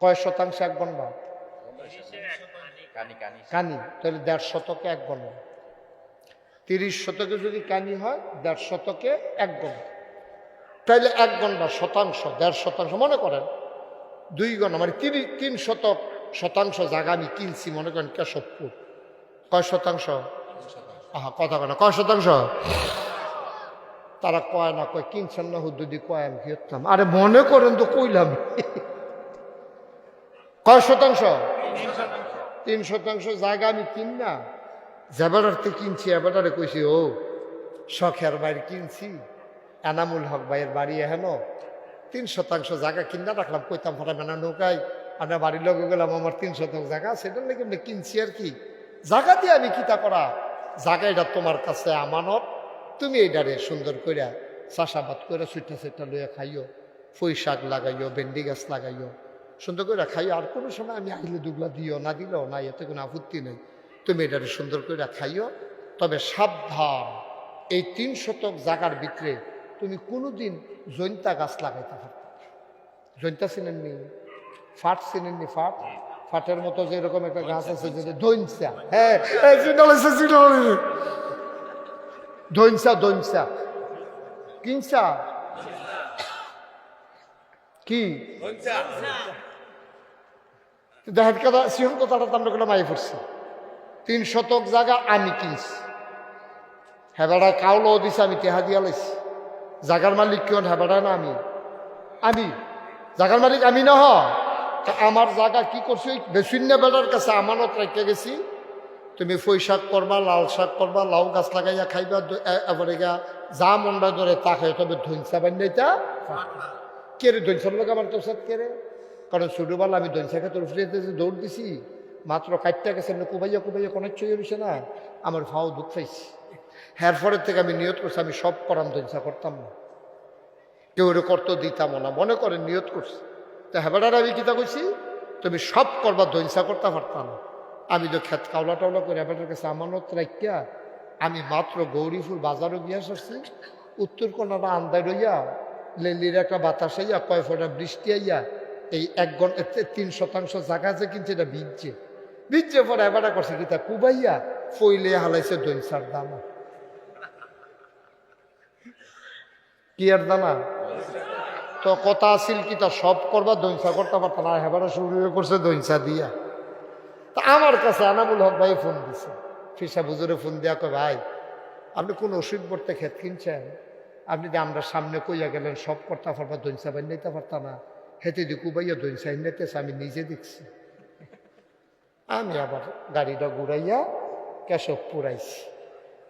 কয় শতাংশ এক গন্ডা কানি কানি। কানি তাহলে দেড় শতকে এক গন্ডা তিরিশ শতকে যদি কানি হয় দেড় শতকে এক গন্ডা তাইলে এক গন্ডা শতাংশ দেড় শতাংশ মনে করেন দুই গন্ডা মানে তিরিশ তিন শতক শতাংশ জায়গা আমি কিনছি মনে করেন কেশবপুর। কয় শতাংশ? আহা কথা কয় কয় শতাংশ? তারা কয় না, কয়, কিনছেন না হুদ্দুদি, কয়, আমি কিনতাম। আরে মনে করেন তো কইলাম। কয় শতাংশ? তিন শতাংশ জায়গা আমি কিন না। জেবারারতে কিনছি এবারে কইছি, ও, শখের বাড়ি কিনছি, এনামুল হক ভাইয়ের বাড়ি হেন তিন শতাংশ জায়গা কিনা রাখলাম, কইতাম ফাটা মেনা নৌকায় আপনার বাড়ির লোক গেলাম, আমার তিন শতাংশ জায়গা সেটার লেগে কিনছি আর কি। জায়গা দিয়ে আমি কিতা করা, জায়গা এটা তোমার কাছে আমানত তুমি এইটারে সুন্দর কইরা চাষাবাদ করে সুইটা সুইটা লইয়া খাইও ফুই শাক লাগাইও, ভেন্ডি গাছ লাগাইও, সুন্দর করে খাইও। আর কোনো সময় আমি আইলে দুগলা দিও না দিলেও না, এতে কোনো আপত্তি নেই। তুমি এটারে সুন্দর করে খাইও। তবে সাবধান, এই তিন শতক জাগার ভিতরে তুমি কোনোদিন জৈন্তা গাছ লাগাইতে পারবে জৈন্তা চিনেননি? ফাট চিনেননি? ফাট? ফাটের মতো যে এরকম একটা গাছ আছে, যেটা দৈনসা হ্যাঁ দৈনসা দৈনসা কিনসা? কি? দেখেন কথা সিংহ কথাটা তো আমরা কোনো মাই পড়ছি। তিন শতক জায়গা আমি কিনছি। হেবাড়া কাউলও দিছে আমি টেহা দিয়া লাইছি। জাগার মালিক কেউ হেবাড়া না আমি। আমি? জাগার মালিক আমি না হ। আমার জায়গা কি করছি? বেসিন্য বেড়ার কাছে আমানত রেখে গেছি। তুমি ফই শাক করবা, লাল শাক করবা, লাউ গাছ লাগাইয়া খাইবা এবারে গা যা মন্ডা ধরে তা খাই তবে ধৈনসা বান্যাইতা কে রে ধৈনসার লোক আমার তোর সাথে কে রে কারণ ছোটবেলা আমি ধৈনসা খেতে উঠতে দৌড় দিছি, মাত্র কাটটা গেছে এমনি কুবাইয়া কুবাইয়া কোনো চয়ে রয়েছে না, আমার ভাও দুঃখ পাইছি হ্যার পরের থেকে আমি নিয়ত করছি, আমি সব করাম ধৈনসা করতাম না। কেউ এটা করতে দিতাম না, মনে করে নিয়ত করছি। তা হেবাডার আমি কিতা কইছি? তুমি সব করবা ধৈনসা করতে পারতাম না। আমি তো খেত কাউলা টাউলা করে হেবাডার কাছে আমানত রাখিয়া আমি মাত্র গৌরীপুর বাজারও গিয়া আসছি, উত্তর কোনাটা আন্দায় রইয়া লেলির একটা বাতাস আইয়া কয় ফোটা বৃষ্টি আইয়া এই এক ঘণ্টা তিন শতাংশ জায়গা আছে কিন্তু এটা ভিজছে। ভিজছে পরে এবারে করছে কিতা কুবাইয়া ফইলে হালাইছে দৈনসার দামা কি আর দানা? তো কথা আছিল কি তা সব করবা দৈনসা করতে পারতাম না হেবারে শুরু করছে দৈনসা দিয়া। তা আমার কাছে আনামুল হক ভাই ফোন দিছে। ফিসা বুজুরে ফোন দিয়া কয়, ভাই, আপনি কোন ওষুধ পড়তে খেত কিনছেন? আপনি যে আমরা সামনে কইয়া গেলেন, সব করতে পারবা দৈনসা বাই নিতে পারতাম না। হেতে দি কুবাইয়া দৈনসা নিতেছে আমি নিজে দেখছি। আমি আবার গাড়িটা ঘুরাইয়া কেশব পুরাইছি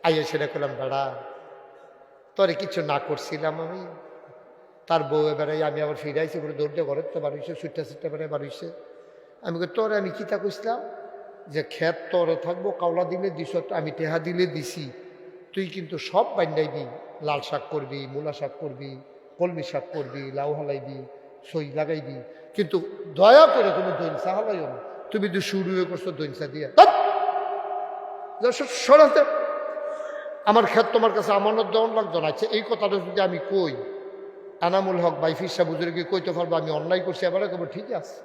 আইয়া সেটা করলাম বেড়া, তরে কিছু না করছিলাম আমি। তার বউ এবারে আমি আবার ফিরাইছি করে দৌড়তে ঘরের তো বাড়িছে সুইটা সুইটা বেড়ে বাড়িছে আমি তোরে আমি কিতা কইছিলাম যে খেত তরে থাকব, কাওলা দিলে দিস আমি টেহা দিলে দিছি। তুই কিন্তু সব বান্ধাইবি লাল শাক করবি, মূলা শাক করবি, কলমি শাক করবি, লাউ হালাইবি সই লাগাইবি কিন্তু দয়া করে তুমি দৈনসা হালাইও না। তুমি তো শুরু করছ, দৈনসা দিয়ে। সরাতে আমার খেত তোমার কাছে আমানত দেওয়ান লাগতো না। আচ্ছা এই কথাটা যদি আমি কই, আনামুল হক বাই ফিসা বুজুর্গে কইতে পারব, আমি অন্যায় করছি, এবারে কবে ঠিক আছে।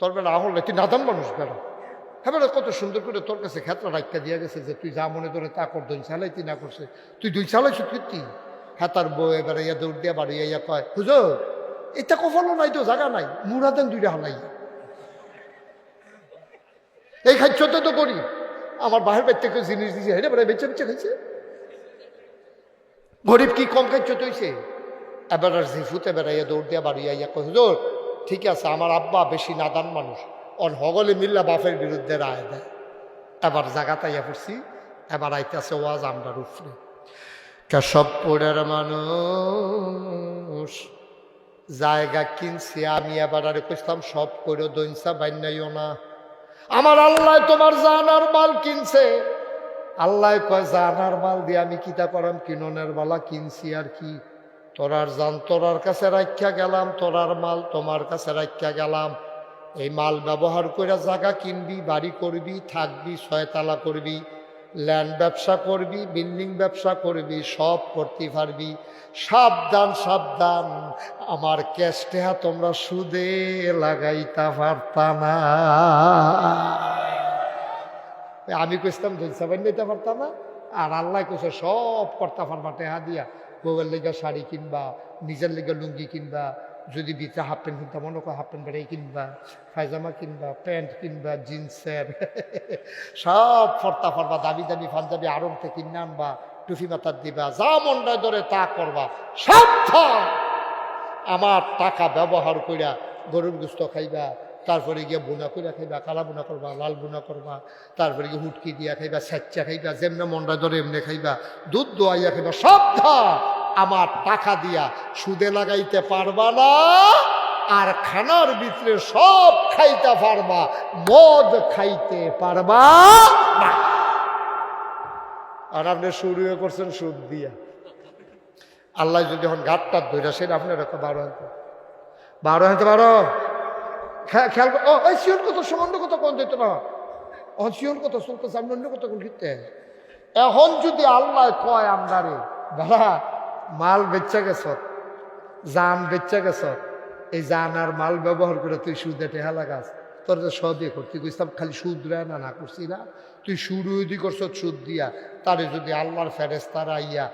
তোর বেলা আহল তুই নাদান মানুষ বেড়া হ্যাঁ বেড়া কত সুন্দর করে তোর কাছে ক্ষেত্র রাখতে দিয়ে গেছে যে তুই যা মনে করে তা কর দুই তুই না করছে। তুই দুই চালাইছ কীর্তি হ্যাঁ তার বউ এবারে ইয়া দৌড় দিয়া বাড়ি ইয়া কয় বুঝো এটা কফলও নাই তো জায়গা নাই, মুড়া দেন দুইটা হালাই। এই খাদ্যতে তো তো করি। আমার বাহির বাড়ি থেকে জিনিস দিয়েছে হেরে বেড়ে বেচে বেচে খাইছে। গরিব কি কম খাদ্য তৈছে এবার আর জিফুতে বেড়াইয়া দৌড় দিয়া বাড়ি আইয়া কয়, হুজুর ঠিক আছে, আমার আব্বা বেশি নাদান মানুষ। অন হগলে মিল্লা বাপের বিরুদ্ধে রায় দেয়। এবার জায়গাতে আইয়া পড়ছি, এবার আইতেছে ওয়াজ আমরা উপরে কেশবপুরের মানুষ, জায়গা কিনছি, আমি এবার আরে কইতাম, সব করে দৈনসা বান্যাইও না। আমার আল্লাহ তোমার জানার মাল কিনছে। আল্লাহ কয়, জানার মাল দিয়ে আমি কিতা করাম, কিননের বালা কিনছি আর কি। তোরার জান তোরার কাছে রাখিয়া গেলাম, তোরার মাল তোমার কাছে রাখিয়া গেলাম। এই মাল ব্যবহার করে জায়গা কিনবি, বাড়ি করবি, থাকবি, ছয়তালা করবি, ল্যান্ড ব্যবসা করবি, বিল্ডিং ব্যবসা করবি, সব করতে পারবি। সাবধান সাবধান, আমার ক্যাশটেহা তোমরা সুদে লাগাইতে পারতা না। আমি কইতাম ধনসাবাই নিতে পারতাম না। আর আল্লাহ কইছে, সব করতে পারবা টেহা দিয়া বউয়ের লেগে শাড়ি কিনবা, নিজের লেগে লুঙ্গি কিনবা, যদি ভিতরে হাফ প্যান্ট কিনতাম মনে করো হাফ প্যান্ট বেড়াই কিনবা, পায়জামা কিনবা, প্যান্ট কিনবা জিন্সের সব ফর্তা ফরবা, দামি দামি পাঞ্জাবি আড়ং থেকে কিনে আনবা টুফি মাথার দিবা, যা মনটায় ধরে তা করবা সাবধান আমার টাকা ব্যবহার কইরা গরুর গুস্ত খাইবা তারপরে গিয়ে বোনা কইরা খাইবা, কালা বোনা করবা, লাল বোনা করবা, তারপরে গিয়ে হুটকি দিয়া খাইবা স্যাচ্চা খাইবা, যেমনে মনটা ধরে এমনি খাইবা, দুধ দোয়াইয়া খাইবা সাবধান আমার টাকা দিয়া। সুদে লাগাইতে পারবা না, আর খানার ভিতরে সব খাইতে পারবা, মদ খাইতে পারবা না। আর আপনি শুরু করছেন সুদ দিয়া। আল্লাহ যদি এখন ঘাটটা ধরে সেটা আপনার বারো হাতে বারো হাতে বারো খেয়াল ও এই শিওর কত সমান্য কত কোন দিত না? ও শিওর কত চলতে সামনে অন্য কত কোন কিনতে এখন যদি আল্লাহ কয় আমদারে বাবা, মাল বেচা গেছ, জান বেচা গেছ, এই জান আর মাল ব্যবহার করে তুই সুদে টেহা লাগাস, তোর যে সদে করতে কইসাম খালি সুদ রে না না করছি না। তুই শুরু দি করছ, সুদ দিয়া, তারে যদি আল্লাহর ফেরেস তারা ইয়া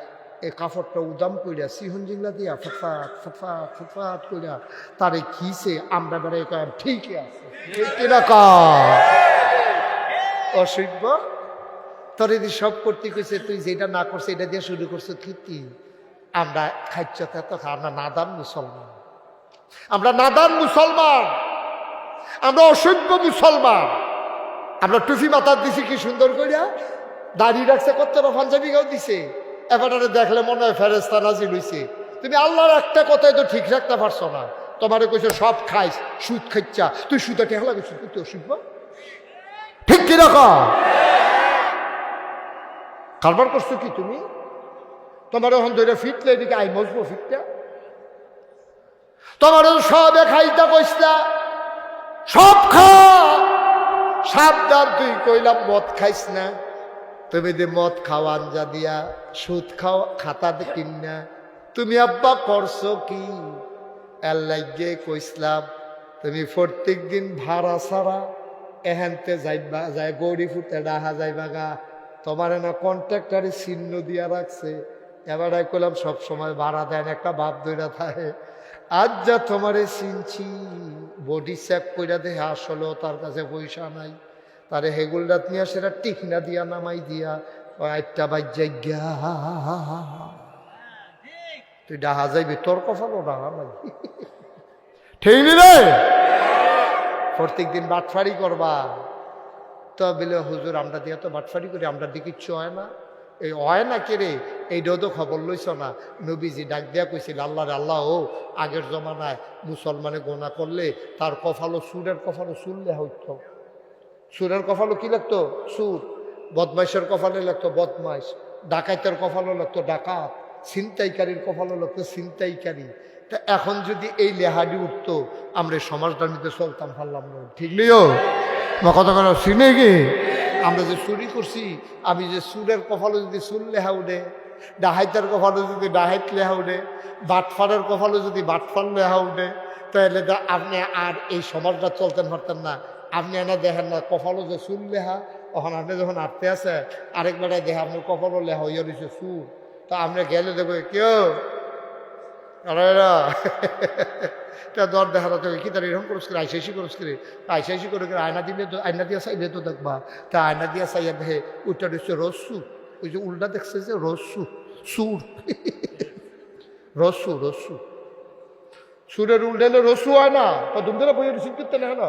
এই কাপড়টা উদাম কইরা সিহন জিংলা দিয়া ফটফাট ফটফাট ফটফাট কইরা তারে খিসে আমরা বেড়ে কয় ঠিকই আছে। ঠিক কয় অসভ্য? তোর যদি সব করতে কইছে, তুই যেটা না করছে, এটা দিয়ে শুরু করছ কীর্তি আমরা খাচ্ছ তো আমরা নাদান মুসলমান। আমরা নাদান মুসলমান। আমরা অসভ্য মুসলমান। আমরা টুফি মাথার দিছি কি সুন্দর করিয়া দাঁড়িয়ে রাখছে কতটা পাঞ্জাবি দিছে। এবারে দেখলে মনে হয় ফেরেস্তা নাজিল হইছে। তুমি আল্লাহর একটা কথাই তো ঠিক রাখতে পারছ না। তোমারে কইছে, সব খাইস, সুদ খাইচ্ছা। তুই সুদা টেহা লাগে সুদ তুই অসভ্য ঠিক কীরকম কারবার করছ কি তুমি? তোমার এখন ধরে ফিটলে এদিকে আই মজবো ফিটটা। তোমার সবে খাইতা কইসলা সব খা। সাবধান তুই, কইলাম মদ খাইস না। তুমি যে মদ খাও, আঞ্জা দিয়া, সুদ খাও, খাতা কিন, তুমি আব্বা করছ কি? এর কইসলাম, তুমি প্রত্যেক দিন ভাড়া ছাড়া এহেনতে যাইবা, যায় গৌরী ফুটে ডাহা যাইবা গা। তোমার না কন্ট্রাক্টারে চিহ্ন দিয়া রাখছে। এবারে কইলাম, সব সময় ভাড়া দেন, একটা বাপ দইরা থাকে। আজ যা তোমারে চিনছি বডি চেক কইরা দেখে আসলেও তার কাছে পয়সা নাই। তারে হেগুলটা নিয়ে সেটা টিকনা দিয়া নামাই দিয়া একটা বাজ্যা গা। তুই ডাহা যাইবি তোর কপালও ডাহা নাই। ঠিক রে? প্রত্যেক দিন বাটফারি করবা। তো বলে হুজুর আমরা দিয়া তো বাটফারি করি আমরা দিকে কিচ্ছু হয় না। এই হয় না কে রে? এইটাও তো খবর লইছ না। নবীজি ডাক দিয়া কইছিল আল্লাহ রে আল্লাহ ও আগের জমানায় মুসলমানে গোনা করলে তার কফালো সুরের কফালো সুরলে হইতো। সুরের কফালো কি লাগতো? সুর। বদমাইশের কফালে লাগতো বদমাইশ। ডাকাইতের কফালো লাগতো ডাকাত। ছিনতাইকারীর কফালো লাগতো ছিনতাইকারী। তা এখন যদি এই লেহাডি উঠতো, আমরা সমাজটার মধ্যে চলতাম পারলাম না। ঠিক বা কথা কথা শুনে কি? আমরা যে চুরি করছি, আমি যে সুরের কপালে যদি সুর লেহা উঠে, ডাহাইতের কপালে যদি ডাহাইত লেহা উঠে, বাটফারের কপালে যদি বাটফার লেহা উঠে, তাহলে আপনি আর এই সমাজটা চলতেন পারতেন না। আপনি এনে দেখেন না, কপালও যে সুর লেহা। তখন আপনি যখন আটতে আছে, আরেক বেড়ায় দেখে আপনার কপালও লেহা হইয়া রয়েছে সুর তা আপনি গেলে দেখো কেউ আরে তা দর দেখা তো কি তার এরকম করস করে, আইসাইসি করস করে? আইসাইসি করে করে, আয়না দিলে তো আয়না দিয়া চাইলে তো দেখবা। তা আয়না দিয়া চাইয়া দেখে, ওইটা হচ্ছে রসু। ওই যে উল্টা দেখছে যে রসু। সুর রসু রসু। সুরের উল্টা হলে রসু হয় না। তুমি তো বইয়ের না না।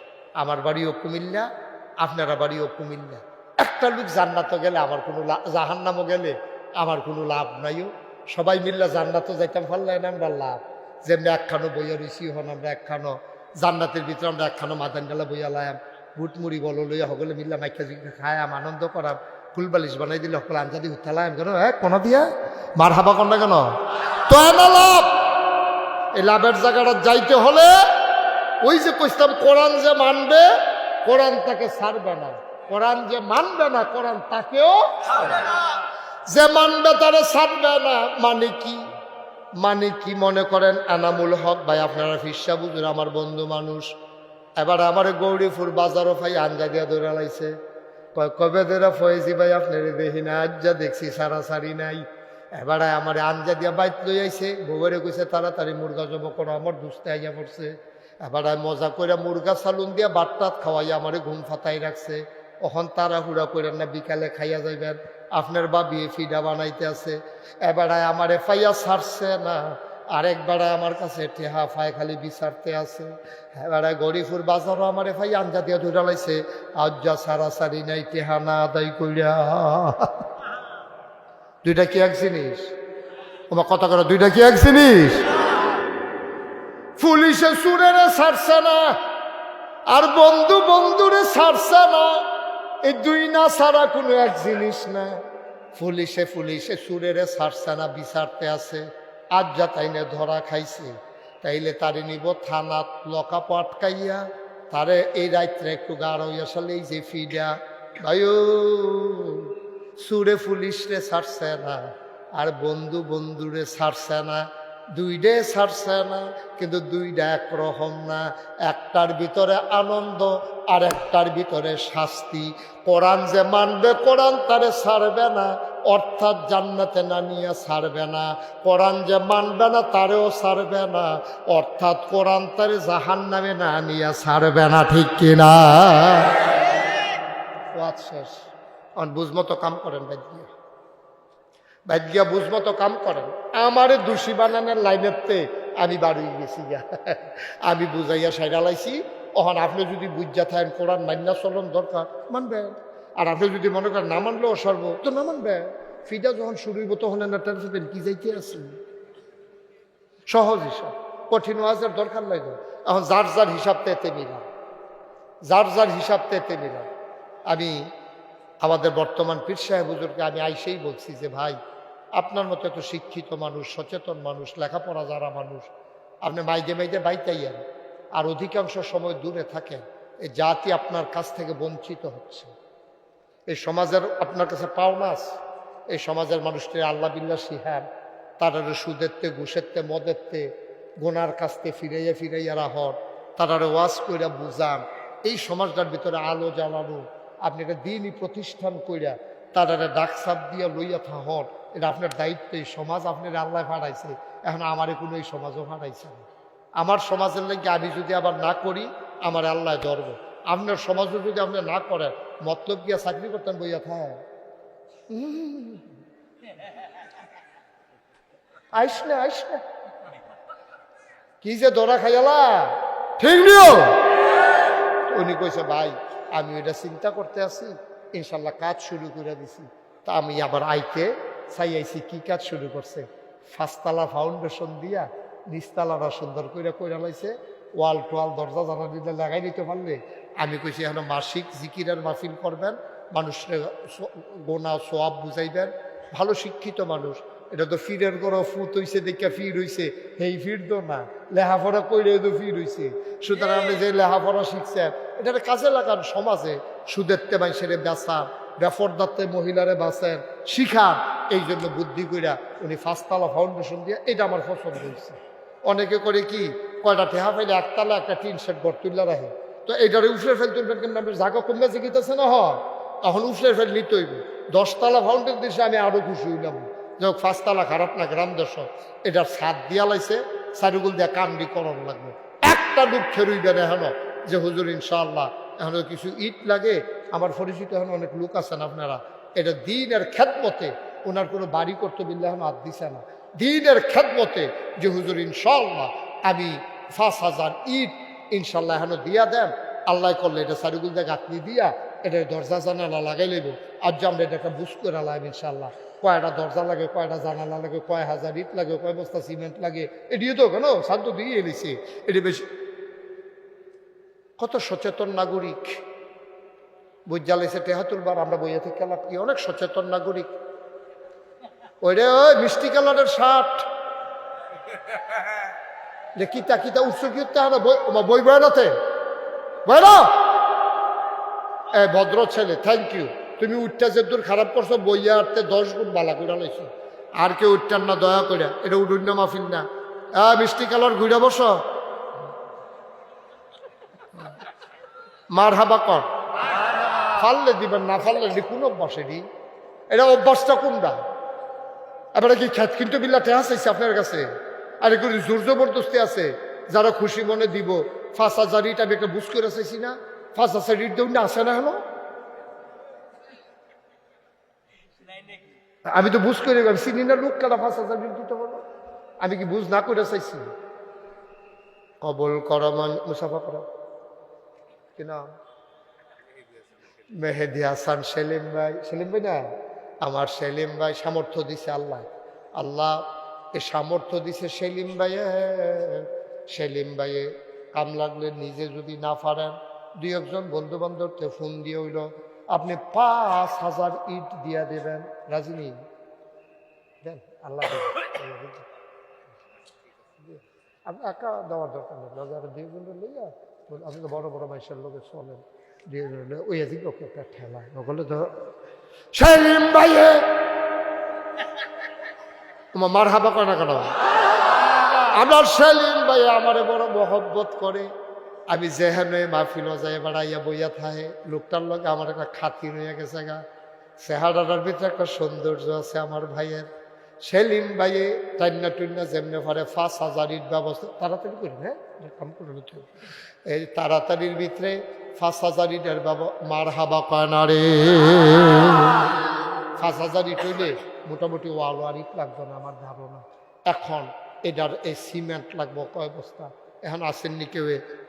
আমার বাড়িও কুমিল্লা, আপনারা বাড়িও কুমিল্লা। একটা লোক জান্নাতও গেলে আমার কোনো জাহান্নামও গেলে আমার কোনো লাভ নাইও। সবাই মিললে জান্নাতও যাইতাম পারলাই না আমরা লাভ। যেমনি একখানো বইয়া রইছি হন আমরা একখানো, জান্নাতের ভিতরে আমরা একখানো মাদান গেলা বইয়া লায়াম। বুট মুড়ি বলো লইয়া সকলে মিললাম মাইকা খায়াম আনন্দ করাম। ফুল বালিশ বানাই দিলে সকলে আঞ্জা দিয়ে উঠালাম কেন হ্যাঁ কোনো দিয়া? মার হাবা কন্যা কেন? তো লাভ। এই লাভের জায়গাটা যাইতে হলে ওই যে কইতাম কোরআন যে মানবে, কোরআন তাকে ছাড়বে না। কোরআন যে মানবে না, কোরআন তাকেও যে মানবে তারে ছাড়বে না মানে কি? মানে কি মনে করেন? এনামুল হক, ভাই আপনারা ফিসা বুঝুন আমার বন্ধু মানুষ। এবার আমার গৌরীপুর বাজারও ভাই আঞ্জা দিয়া দৌড়া লাইছে। কবে ধরে ফয়েছি ভাই আপনার দেখি না আজ যা দেখছি সারা সারি নাই। এবারে আমার আঞ্জা দিয়া বাইত লই আইছে বউরে কইছে, তাড়াতাড়ি মুরগা জব করো, আমার দুস্তে আইয়া পড়ছে। এবারে মজা করে মুরগা সালুন দিয়া বাট্টাত খাওয়াই, আমারে ঘুম ফাতাই রাখছে। অখন তারা হুড়া করেন না বিকালে খাইয়া যাইবেন, আপনার বাবি ফিডা বানাইতে আছে। এবারে আমারে ফাইয়া ছাড়ছে না আরেকবারে আমার কাছে টেহা ফাই খালি বিচারতে আছে। এবারে গরিফুর বাজারও আমারে ফাই আঞ্জা দিয়া ধরে লাইছে, আজ্জা সারা সারি নাই, টেহা না আদায় কইরা। দুইটা কি এক জিনিস? তোমার কথা করে দুইটা কি এক জিনিস? পুলিশে সুরেরে ছাড়ছে না, আর বন্ধু বন্ধুরে ছাড়ছে না। এই দুই না ছাড়া কোনো এক জিনিস না। পুলিশে পুলিশে সুরেরে ছাড়ছে না, বিচারতে আছে, আজ যা তাইনে ধরা খাইছে। তাইলে তারে নিব থানাত লকা আটকাইয়া, তারে এই রাত্রে একটু গাঢ় আসলে এই যে ফিডা। ভাইও সুরে পুলিশরে ছাড়ছে না, আর বন্ধু বন্ধুরে ছাড়ছে না। দুইডে ছাড়ছে না, কিন্তু দুইটা একরকম না। একটার ভিতরে আনন্দ আর একটার ভিতরে শাস্তি। কোরআন যে মানবে, কোরআন তারে ছাড়বে না, অর্থাৎ জান্নাতে না নিয়ে ছাড়বে না। কোরআন যে মানবে না, তারেও ছাড়বে না, অর্থাৎ কোরআন তারে জাহান নামে না নিয়ে ছাড়বে না, ঠিক কিনা? শেষ। বুঝমতো কাম করেন বাদ দিয়ে বাদ তো কাম করেন। আমারে দোষী বানানোর লাইনেতে আমি বাড়ি গেছি গিয়া আমি বুঝাইয়া সাইডা লাইছি। অহন আপনি যদি বুঝা থাকেন, কোরআন মান্যা চলন দরকার মানবেন আর আপনি যদি মনে করেন না মানলেও সর্ব তো না মানবে? ফিদা যখন শুরু হইব তখন এনার সাথে কি যাইতে আছেন সহজ হিসাব। কঠিন ওয়াজের দরকার নাই তো। এখন যার যার হিসাব তেতে মিলাম। যার যার হিসাব তেতে মিলাম। আমি আমাদের বর্তমান পীর সাহেব হুজুরকে আমি আইসেই বলছি যে, ভাই, আপনার মতো এত শিক্ষিত মানুষ, সচেতন মানুষ, লেখাপড়া যারা মানুষ, আপনি মাইদে মাইদে বাইতাইয়েন, আর অধিকাংশ সময় দূরে থাকেন, এই জাতি আপনার কাছ থেকে বঞ্চিত হচ্ছে। এই সমাজের আপনার কাছে পাওনাস এই সমাজের মানুষটি আল্লাহ বিল্লা সিহান তারা সুদেরতে, ঘুষেরতে, মদেরতে, গোনার কাছতে ফিরাইয়া ফিরাইয়া রাহর তারারে ওয়াজ কইরা বুঝান। এই সমাজটার ভিতরে আলো জ্বালানো আপনি একটা দিনই প্রতিষ্ঠান কইরা তারারে ডাক সাপ দিয়া লইয়া থাহর এটা আপনার দায়িত্ব, এই সমাজ আপনার আল্লাহ ফাড়াইছে। এখন আমারে কোনো এই সমাজও ফাড়াইছে না। আমার সমাজের লাগে আমি যদি আবার না করি, আমার আল্লাহ ধরব। আপনার সমাজও যদি আপনি না করেন, মতলব গিয়া চাকরি করতেন বইয়া থাক আইস না আইস না। কি যে দরা খাইয়ালা? ঠিক নিও উনি কইছে, ভাই আমি ওইটা চিন্তা করতে আছি, ইনশাল্লাহ কাজ শুরু করে দিছি। তা আমি আবার আইতে চাই আইছি কি কাজ শুরু করছে। ফাঁসতলা ফাউন্ডেশন দিয়া নিচতলাটা সুন্দর করে কইরা লাইছে। ওয়াল টোয়াল, দরজা জানা দিলে লাগাই নিতে পারলে, আমি কইছি এখন মাসিক জিকিরের মাহফিল করবেন, মানুষের গোনা সোয়াব বুঝাইবেন। ভালো শিক্ষিত মানুষ। এটা তো ফিরের গড় ফুট হইছে, দেখে ফির হইছে। সেই ফির তো না। লেহাপড়া কইরে তো ফির হইছে। সুতরাং আপনি যে লেহাপড়া শিখছেন এটা কাজে লাগান সমাজে। সুদের তে সুদেরতে মাইসেরে বেচান বেফরদাতে মহিলারে বাঁচেন, শিখান। এই জন্য বুদ্ধি কইরা উনি ফাঁসতলা ফাউন্ডেশন দিয়ে এটা আমার পছন্দ হয়েছে অনেকে করে কি, কয়টা ঠেহা পাইলে একতলা একটা টিন সেট ঘর তুললা রাখে। তো এইটারে উফরে ফেল তুলবেন কিন্তু আপনার জায়গা কমবে জিগিতেছে না হয়? তখন উফরে ফেল নিতে হইব। দশতলা ফাউন্ডেশন দিয়েছে আমি আরও খুশি হইলাম। যাই পাঁচতলা খারাপ না, গ্রাম দর্শক, এটার ছাদ দিয়া লাইছে, চারিগুল দিয়া কান্ডি করণ লাগবে। একটা লোক খেরুইবে না যে হুজুর ইনশাআল্লাহ, এখন কিছু ইট লাগে। আমার পরিচিত এখন অনেক লোক আছেন আপনারা। এটা দিনের খেদমতে, ওনার কোনো বাড়ি করতে বিল্লে এখন আর দিছে না। দিনের খেদমতে যে হুজুর ইনশাআল্লাহ, আমি পাঁচ হাজার ইট ইনশাল্লাহ এখন দিয়া দেন। আল্লাহ করলে এটা চারিগুল দিয়ে গাঁথনি দিয়া এটা দরজা জানালা লাগাই লইব। আর যে আমরা এটা একটা বুঝ করে ইনশাল্লাহ কয়টা দরজা লাগে, কয়টা জানালা লাগে, কয় হাজার ইট লাগে, কয় বস্তা সিমেন্ট লাগে, এটিও তো কেন? শান্ত দিয়ে এলিছি। এটি বেশি কত সচেতন নাগরিক। বই জ্বালাইছে টেহা তুলবার, আমরা বইয়া থেকে লাভ কি? অনেক সচেতন নাগরিক। ওই রে ওই মিষ্টি কালারের শার্ট। যে কিতা কিতা উৎস কি হতে বই বয় নাতে? বয় না? এ ভদ্র ছেলে থ্যাংক ইউ তুমি উঠটা যে দূর খারাপ করছ, বইয়া আটতে দশ গুণ বালা করে লাইছো। আর কেউ উঠটার না, দয়া করে এটা উডুন্য মাফিন না। আ মিষ্টি কালার ঘুরে বসো। মার হাবা কর। ফাললে দিবেন না, ফাললে দি কোন অভ্যাস এটা। অভ্যাসটা কোনটা? এবারে কি খ্যাত কিন্তু বিল্লাতে আছে আপনার কাছে? আর একটু জোর জবরদস্তি আছে? যারা খুশি মনে দিব ফাঁস হাজার আমি একটা বুঝ করে চাইছি না। ফাঁস হাজার ইট দেউন আসে না হলো? আমি তো বুঝ করে আমি চিনি না লোক কারা ফাঁস হাজার দিতে পারব আমি কি বুঝ না করে চাইছি? কবল কর মান, মুসাফা করা। কি মেহেদি হাসান সেলিম ভাই। সেলিম ভাই না? আমার সেলিম ভাই সামর্থ্য দিছে আল্লাহ। আল্লাহ এ সামর্থ্য দিছে সেলিম ভাইয়ে। সেলিম ভাইয়ে কাম লাগলে নিজে যদি না পারেন, দুই একজন বন্ধু বান্ধবকে ফোন দিয়ে হইল। আপনি পাঁচ হাজার ইট দিয়া দেবেন। রাজিনী দেন, আল্লাহ। আপনি একা দেওয়ার দরকার নেই। দুই বন্ধু লইয়া, আপনি তো বড় বড় মাইসের লোকে চলেন। দিয়ে ওই এদিকে ওকে একটা ঠেলা। নকলে তো সেলিম ভাইয়ে তোমার মার হাবা করে না কেন? আমার সেলিম ভাই আমারে বড় মহব্বত করে। আমি যেহেনে মাহফিল যাই বেড়াইয়া বইয়া থাহে লোকটার লগে আমার একটা খাতির হয়ে গেছে গা। চেহারাটার ভিতরে একটা সৌন্দর্য আছে আমার ভাইয়ের। সেলিম ভাইয়ে টাইনা টুন্না যেমনে পারে পাঁচ হাজারির ব্যবস্থা, তাড়াতাড়ি করি হ্যাঁ? কাম করে নিতে এই তাড়াতাড়ির ভিতরে পাঁচ হাজারিটার মার হাবা কয় না রে। পাঁচ হাজার ইট মোটামুটি ওয়াল ওয়ার ইট লাগবে না আমার ধারণা। এখন এটার এই সিমেন্ট লাগবো কয় বস্তা? এখন আসেননি কেউ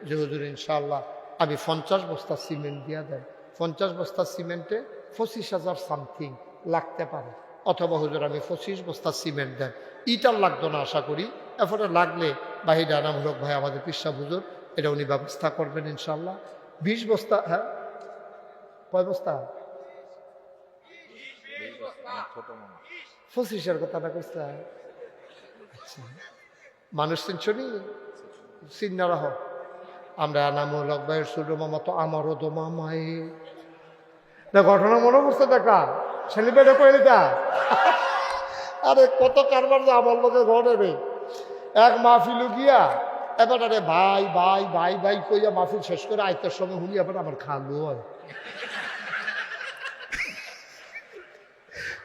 যে হুজুর ইনশাল্লাহ আমি পঞ্চাশ বস্তা সিমেন্ট দিয়া দেয় পঞ্চাশ বস্তা সিমেন্টে পঁচিশ হাজার সামথিং লাগতে পারে। অথবা হুজুর, আমি পঁচিশ বস্তা সিমেন্ট দেন ইটার লাগতো না, আশা করি। এরপরে লাগলে বাহিরে আনামূলক ভাই আমাদের পিসা হুজুর, এটা উনি ব্যবস্থা করবেন ইনশাল্লাহ বিশ বস্তা হ্যাঁ? কয় বস্তা? পঁচিশের কথাটা কইছে? আচ্ছা। মানুষ চিনছনি চিন্না রাহ আমরা আনামূলক ভাইয়ের ছোট মামা তো আমারও তো মামাই না, ঘটনা মনে পড়ছে দেখা ছেলে বেড়ে কয়ে দিতা আরে, কত কারবার যে আমার ঘরে রে এক মাহফিলু গিয়া এবার আরে ভাই ভাই ভাই ভাই কইয়া মাহফিল শেষ করে আইতার সময় হুলি এবার আমার খালু হয়।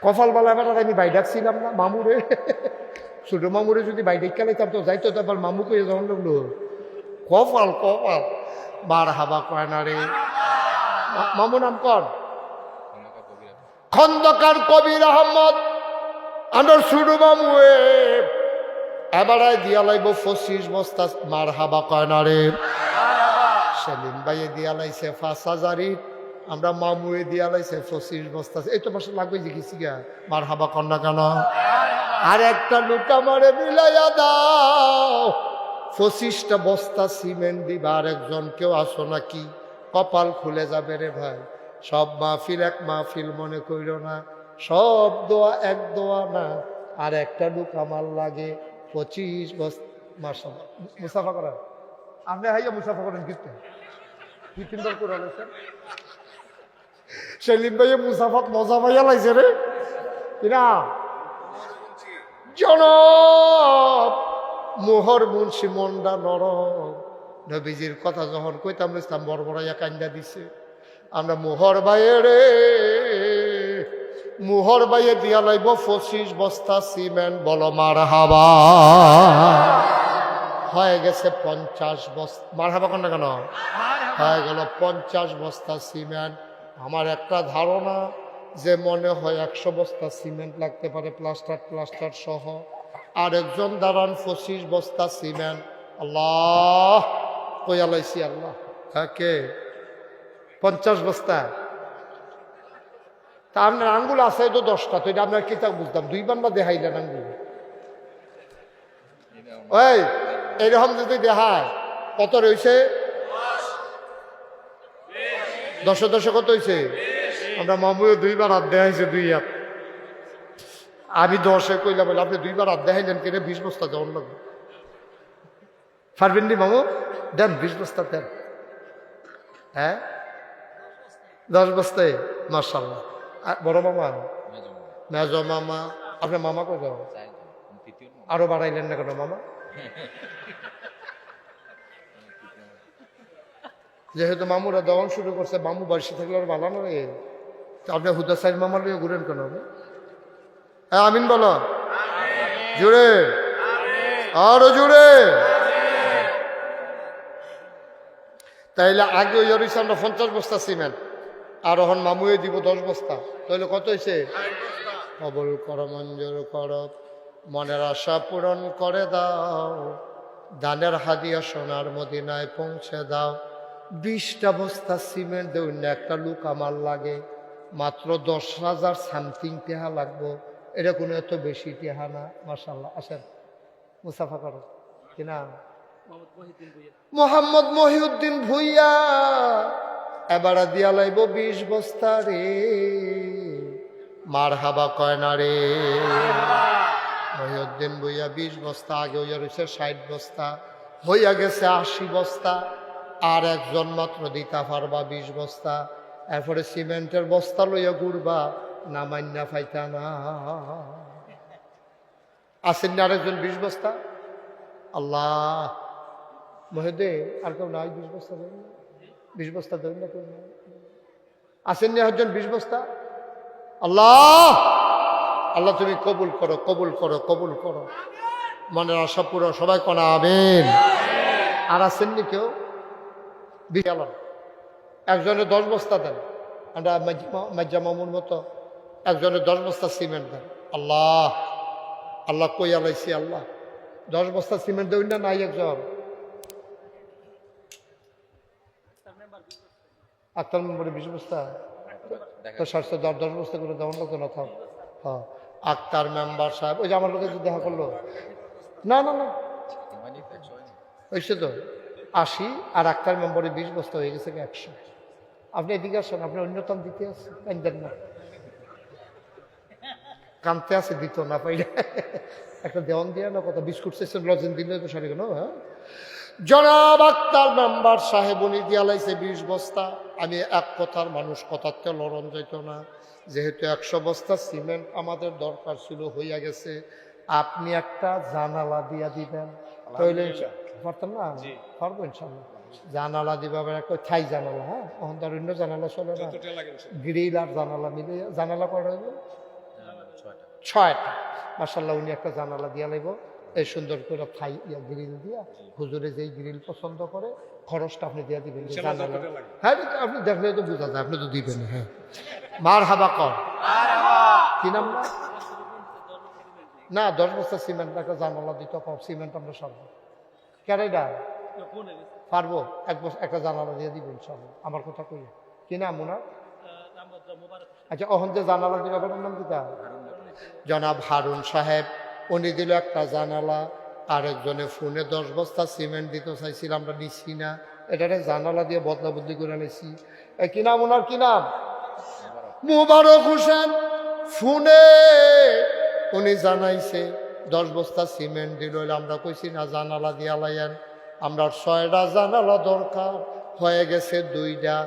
কপাল বলা এবার আমি বাই ডাকছিলাম না, মামুরে। ছোট মামুরে যদি বাই ডাক লাইতাম তো যাইতো তো এবার মামু কইয়া যখন লাগল কপাল কপাল। বার হাবা কয় না রে মামু নাম কর খন্দকার কবির আহমদ আন্ডার ছোট মামুয়ে এবারে দিয়া লাইব পঁচিশ বস্তা মার হাবা কয় না রে সেলিম ভাইয়ে দিয়া লাইছে পাঁচ হাজার ইট আমরা মামুয়ে দিয়া লাইছে পঁচিশ বস্তা। এই তো মাসে লাগবে যে গেছি গা মার হাবা না কেন? আর একটা লুকা মারে মিলাইয়া দাও। পঁচিশটা বস্তা সিমেন্ট দিবা, আর একজন কেউ আসো নাকি? কপাল খুলে যাবে রে ভাই। সব মাহফিল এক মাহফিল মনে কইর না। সব দোয়া এক দোয়া না। আর একটা লুক আমার লাগে পঁচিশ বস্তা মাসা মুসাফা করা আপনি হাইয়া মুসাফা করেন কিন্তু করে সেলিম ভাইয়ে মুসাফাত মজা পাইয়া লাইছে রে। কিনা জনব মোহর মুন্সি মন্ডা নরম নবীজির কথা যখন কইতাম ইসলাম বড় বড়াইয়া কান্দা দিছে। আমরা মোহর বাইয়ে রে মোহর বাইয়ে দিয়া লাইব পঁচিশ বস্তা সিমেন্ট বল মার হাবা হয়ে গেছে পঞ্চাশ বস্তা মার হাবা কেন? কেন হয়ে গেল পঞ্চাশ বস্তা সিমেন্ট। আমার একটা ধারণা যে মনে হয় একশো বস্তা সিমেন্ট লাগতে পারে, প্লাস্টার প্লাস্টার সহ। আর একজন দাঁড়ান, পঁচিশ বস্তা সিমেন্ট। আল্লাহ কইয়া লাইছি আল্লাহ? কে পঞ্চাশ বস্তা। তা আপনার আঙ্গুল আছে তো দশটা, তো এটা আপনার কিতাব বুঝতাম? দুইবার না দেখাইলেন আঙ্গুল? ওই এইরকম যদি দেখায়, কত রয়েছে দশে দশে কত হয়েছে আমরা মামুয়ে দুইবার হাত দেখাইছে দুই হাত। আমি দশে কইলা বলে, আপনি দুইবার হাত দেখাইলেন কেন? বিশ বস্তা দেওয়ার লাগবে। পারবেন মামু? দেন বিশ বস্তা দেন। হ্যাঁ? দশ বস্তায় মার্শাল্লাহ বড় মামা? মেজ মামা। আপনার মামা কত আরও বাড়াইলেন না কেন মামা? যেহেতু মামুরা দেওয়ান শুরু করছে, মামু বাড়ি থাকলে আর বালানো আপনি হুদা সাইড মামার লিয়ে ঘুরেন কেন হ্যাঁ আমিন বলো। জুড়ে। আরও জুড়ে। তাইলে আগে ওই হইছে আমরা পঞ্চাশ বস্তা সিমেন্ট, আর এখন মামুয়ে দিব দশ বস্তা। তাহলে কত হয়েছে কবল কর, মঞ্জুর কর, মনের আশা পূরণ করে দাও, দানের হাদিয়া সোনার মদিনায় পৌঁছে দাও। বিশটা বস্তা সিমেন্ট দেউন একটা লুক আমার লাগে। মাত্র দশ হাজার সামথিং টেহা লাগবো। এটা কোনো এত বেশি টেহা না মাসাল্লাহ আসেন মুসাফা করো। কিনা মোহাম্মদ মহিউদ্দিন ভুইয়া। এবার দিয়া লাইব বিশ বস্তা রে। মার হাবা কয় না রে। মহিউদ্দিন ভুইয়া বিশ বস্তা আগে হইয়া রয়েছে ষাট বস্তা হইয়া গেছে আশি বস্তা আর একজন মাত্র দিতা পারবা বিশ বস্তা। এরপরে সিমেন্টের বস্তা লইয়া ঘুরবা, না মান্না ফাইতা না। আসেন না আরেকজন বিশ বস্তা? আল্লাহ, মহেদে, আর কেউ নাই বিশ বস্তা দেবেন বিশ বস্তা দেবেন না কেউ আসেন না একজন বিশ বস্তা? আল্লাহ আল্লাহ তুমি কবুল করো কবুল করো কবুল করো। মনের আশা পুরো সবাই কনা আবেন আর আসেননি কেউ? বিশাল একজনে দশ বস্তা দেন। আমরা মাজ্জা মামুর মতো একজনে দশ বস্তা সিমেন্ট দেন। আল্লাহ আল্লাহ কই আলাইছি আল্লাহ। দশ বস্তা সিমেন্ট দেবেন না, নাই একজন। আক্তার নম্বরে বিশ বস্তা। তো সাতশো দশ দশ বস্তা করে দেওয়ার লোক না থাক। হ্যাঁ। আক্তার মেম্বার সাহেব, ওই যে আমার লোকের দেখা করল। না না না। ওইসে তো। আশি আর আক্তার মেম্বারে বিশ বস্তা হয়ে গেছে একশো। আপনি এদিকে আসেন আপনি অন্যতম দিতে আসেন কান্দেন না। কানতে আছে দিত না পাইলে। একটা দেওয়ান দিয়ে না কত বিস্কুট সেশন লজেন দিলে তো সারি গেল হ্যাঁ? জনাব আক্তার মেম্বার সাহেব উনি দিয়া লাইছে বিশ বস্তা। আমি এক কথার মানুষ কথাতে লড়ন যাইত না। যেহেতু একশো বস্তা সিমেন্ট আমাদের দরকার ছিল হইয়া গেছে। আপনি একটা জানালা দিয়া দিবেন। পারতাম না? পারব ইনশাল্লাহ জানালা দিবা আবার একটা থাই জানালা হ্যাঁ? এখন তার অন্য জানালা চলে না। গ্রিল আর জানালা মিলে জানালা করা হইব? ছয়টা। মাসাল্লাহ উনি একটা জানালা দিয়া লাগবো এই সুন্দর করে থাই ইয়া গ্রিল দিয়া হুজুরে যেই গ্রিল পছন্দ করে খরচটা আপনি দিয়া দিবেন জানালা। হ্যাঁ আপনি দেখলে তো বোঝা যায় আপনি তো দিবেন হ্যাঁ। মার হাবা কর কি নাম না না দশ বছর সিমেন্ট একটা জানালা দিত কম সিমেন্ট আমরা সব কেরাইডা পারব? এক বছর একটা জানালা দিয়ে দিব ইনশাল্লাহ আমার কথা কই? কি নাম ওনার? আচ্ছা অহন যে জানালা দিল আপনার নাম কিতা জনাব হারুন সাহেব। উনি দিল একটা জানালা, আরেকজনে ফোনে দশ বস্তা সিমেন্ট দিতে চাইছিল, আমরা নিচ্ছি না। এটারে জানালা দিয়ে বদলা বদলি করে নিছি কি নাম ওনার? কি নাম? মুবারক হোসেন। ফোনে উনি জানাইছে, দশ বস্তা সিমেন্ট দিল, আমরা কইছি, না, জানালা দিয়া লাইয়েন। আমরা ছয়টা জানালা দরকার। হয়ে গেছে দুইটা,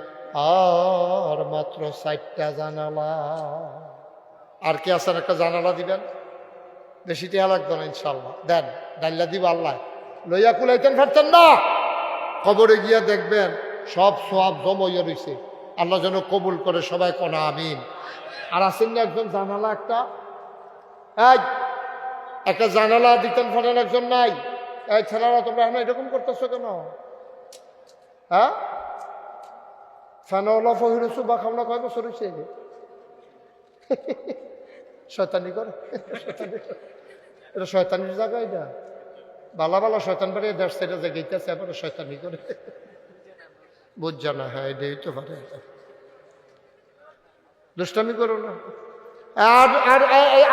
আর মাত্র চারটা জানালা। আর কি আছেন একটা জানালা দিবেন? বেশি টিয়া লাগতো না ইনশাল্লাহ দেন ডাল্লা দিব আল্লাহ। লইয়া কুলাইতেন পারতেন না। কবরে গিয়া দেখবেন সব সব জমইয়া রয়েছে আল্লাহ যেন কবুল করে সবাই কোনা, আমিন। আর আছেন না একজন জানালা একটা? একটা জানালা দিতেন, ফাটেন একজন নাই। এই ছেলেরা, তোমরা এখন এরকম করতেছো কেন? হ্যাঁ? ফ্যানওয়ালা ফহিরসু বা খাওনা কয় বছর হয়েছে শয়তানি করে। এটা শয়তানির জায়গা এটা। বালা বালা শয়তান বাড়ি দেড় সাইডে জায়গাইতেছে আবার শয়তানি করে। বুঝ না হ্যাঁ এটাই তো পারে। দুষ্টামি করো না। আর আর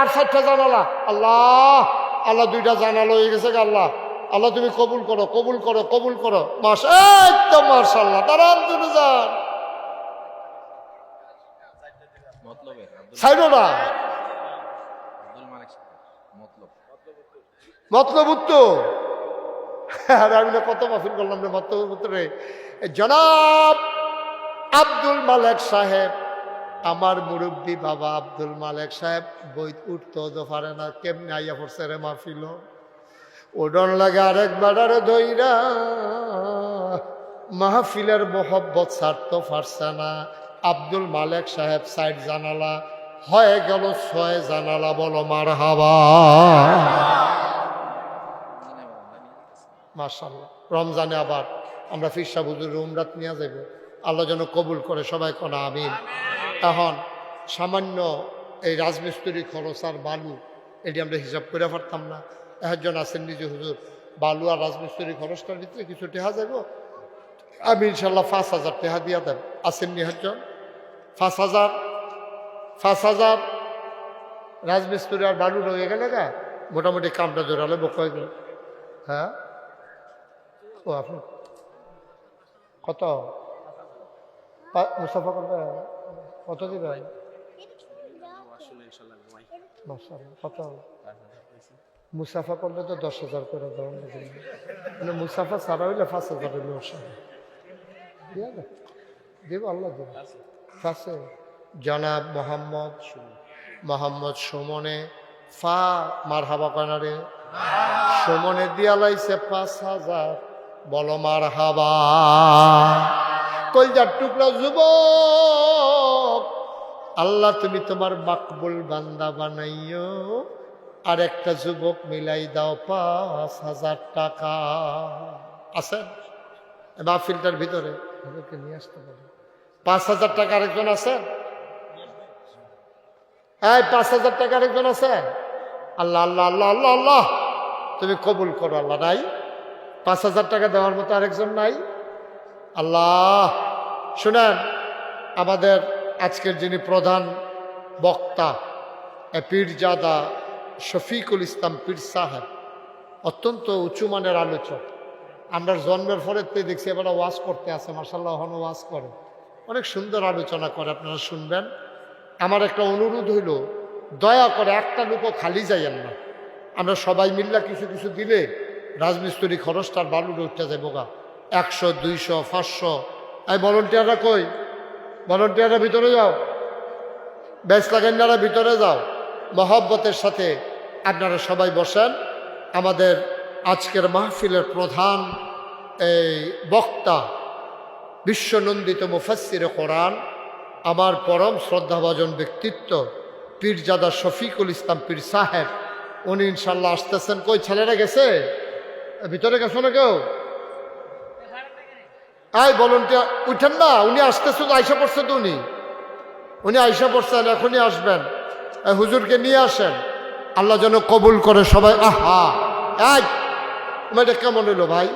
আর সাতটা জানালা। আল্লাহ আল্লাহ দুইটা জানালো হয়ে গেছে আল্লাহ। আল্লাহ তুমি কবুল করো কবুল করো কবুল করো। মাস তো মার্শাল্লাহ দাঁড়ান তুমি যান। মতলব মতলব। উত্তর। আর আমি কত মাফিল করলাম রে মতলব উত্তরে জনাব আব্দুল মালেক সাহেব আমার মুরব্বী বাবা আব্দুল মালেক সাহেব বই উঠতে তো পারে না কেমনি আইয়া পড়ছে রে মাহফিল? ওডন লাগে আরেক বেড়ারে ধইরা মাহফিলের মোহব্বত ছাড়তে পারছে না। আব্দুল মালেক সাহেব সাইড জানালা, হয়ে গেল ছয় জানালা, বলো মার হাবা মার্শাল্লাহ রমজানে আবার আমরা ফিরসা বুজুর রুমরাত নিয়ে যাব। আল্লাহ যেন কবুল করে সবাই কোনা, আমিন। এখন সামান্য এই রাজমিস্ত্রি খরচ আর বালু, এটি আমরা হিসাব করে পারতাম না। একজন আছেন নিজে হুজুর বালু আর রাজমিস্ত্রি খরচটার ভিতরে কিছু টেহা যাব আমি ইনশাল্লাহ পাঁচ হাজার টেহা দিয়া দেব। আসেন নি একজন? পাঁচ হাজার? পাঁচ হাজার? রাজমিস্ত্রি আর বালু রয়ে গেলে গা। মোটামুটি কামটা জোরালে বকয়ে গেল। হ্যাঁ? ও আপনি কত? মুসাফা করবে কত? দিবে কত? মুসাফা করলে তো দশ হাজার করে দেওয়া লাগে মানে মুসাফা ছাড়া হইলে পাঁচ হাজার হইলে অসুবিধা। দে দিব আল্লাহ দিব। আছে। জনাব মোহাম্মদ মোহাম্মদ সুমনে ফা মার হাবা কয়নারে সুমনে দিয়া লাইছে পাঁচ হাজার। বলো মার হাবা কলজার টুকরা যুবক আল্লাহ তুমি তোমার মাকবুল বান্দা বানাইও আর একটা যুবক মিলাই দাও পাঁচ হাজার টাকা। আছেন মাহফিলটার ভিতরে। ওদেরকে নিয়ে আসতে পারে। পাঁচ হাজার টাকা আরেকজন আছেন এই, পাঁচ হাজার টাকা আরেকজন আছে? আল্লাহ আল্লাহ আল্লাহ আল্লাহ আল্লাহ। তুমি কবুল করো, আল্লাহ নাই। পাঁচ হাজার টাকা দেওয়ার মতো আরেকজন নাই। আল্লাহ। শুনেন, আমাদের আজকের যিনি প্রধান বক্তা পীরজাদা শফিকুল ইসলাম পীর সাহেব, অত্যন্ত উঁচু মানের আলোচক। আমরা জন্মের পরে তো দেখছি এবার ওয়াজ করতে আছে মার্শাল্লাহ হন ওয়াজ করে। অনেক সুন্দর আলোচনা করে, আপনারা শুনবেন। আমার একটা অনুরোধ হইল, দয়া করে একটা লোকও খালি যাইয়েন না। আমরা সবাই মিল্লা কিছু কিছু দিলে রাজমিস্ত্রি খরচটার বালুর উঠতে যাব গা একশো, দুইশো, পাঁচশো। এই ভলন্টিয়াররা কই? ভলন্টিয়াররা ভিতরে যাও। বেশ লাগান্নারা ভিতরে যাও। মহব্বতের সাথে আপনারা সবাই বসেন। আমাদের আজকের মাহফিলের প্রধান এই বক্তা, বিশ্বনন্দিত মুফাসির কোরআন, আমার পরম শ্রদ্ধাভাজন ব্যক্তিত্ব, পীরজাদা শফিকুল ইসলাম পীর সাহেব, উনি ইনশাল্লাহ আসতেছেন। কই, ছেলেরা গেছে? ভিতরে গেছো না কেউ? আই বলুন উঠেন না, উনি আসতেছেন আইসা পড়ছে তো উনি। উনি আইসা পড়ছেন, এখনই আসবেন। হুজুরকে নিয়ে আসেন। আল্লাহ যেন কবুল করে সবাই। আহা! এই তোমার এটা কেমন হইল ভাই?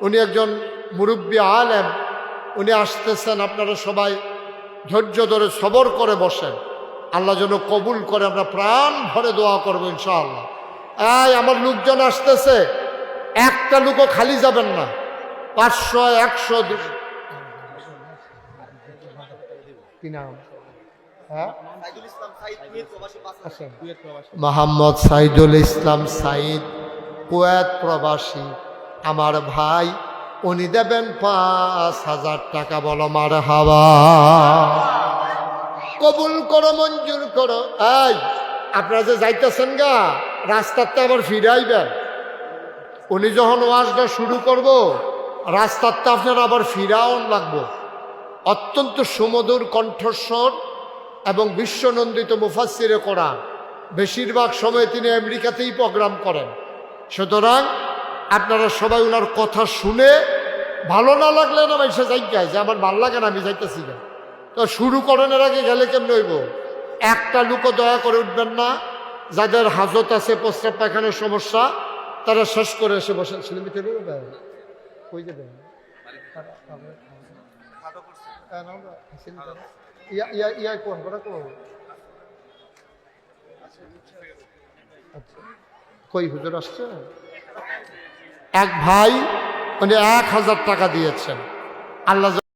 উনি একজন মুরব্বী আলেম। উনি আসতেছেন, আপনারা সবাই ধৈর্য ধরে সবর করে বসেন। আল্লাহ যেন কবুল করে, আমরা প্রাণ ভরে দোয়া করব ইনশাআল্লাহ। এই, আমার লোকজন আসতেছে। একটা লোকও খালি যাবেন না। পাঁচশো, একশো দুশো কি নাম? হ্যাঁ? মোহাম্মদ সাইদুল ইসলাম সাইদ কুয়েত প্রবাসী। আমার ভাই উনি দেবেন পাঁচ হাজার টাকা বলো মার হাওয়া কবুল করো মঞ্জুর করো। এই আপনারা যে যাইতেছেন গা রাস্তাতে আবার ফিরে আইবেন। উনি যখন ওয়াজটা শুরু করব রাস্তাতে আপনার আবার ফিরাও লাগবো। অত্যন্ত সুমধুর কণ্ঠস্বর এবং বিশ্বনন্দিত মুফাসিরে কোরআন। বেশিরভাগ সময় তিনি আমেরিকাতেই প্রোগ্রাম করেন। সুতরাং আপনারা সবাই ওনার কথা শুনে ভালো না লাগলে না এসে যাই যে আমার ভালো লাগে না আমি যাইতেছি না। তো শুরু করেন এর আগে গেলে কেমন হইব? একটা লোকও দয়া করে উঠবেন না। যাদের হাজত আছে প্রস্রাব পায়খানার সমস্যা তারা শেষ করে এসে বসেন। ছেলে মেয়ে দেবেন কই দেবেন ইয়া ইয়া ইয়া কোন কই আসছে? এক ভাই মানে এক হাজার টাকা দিয়েছেন। আল্লাহ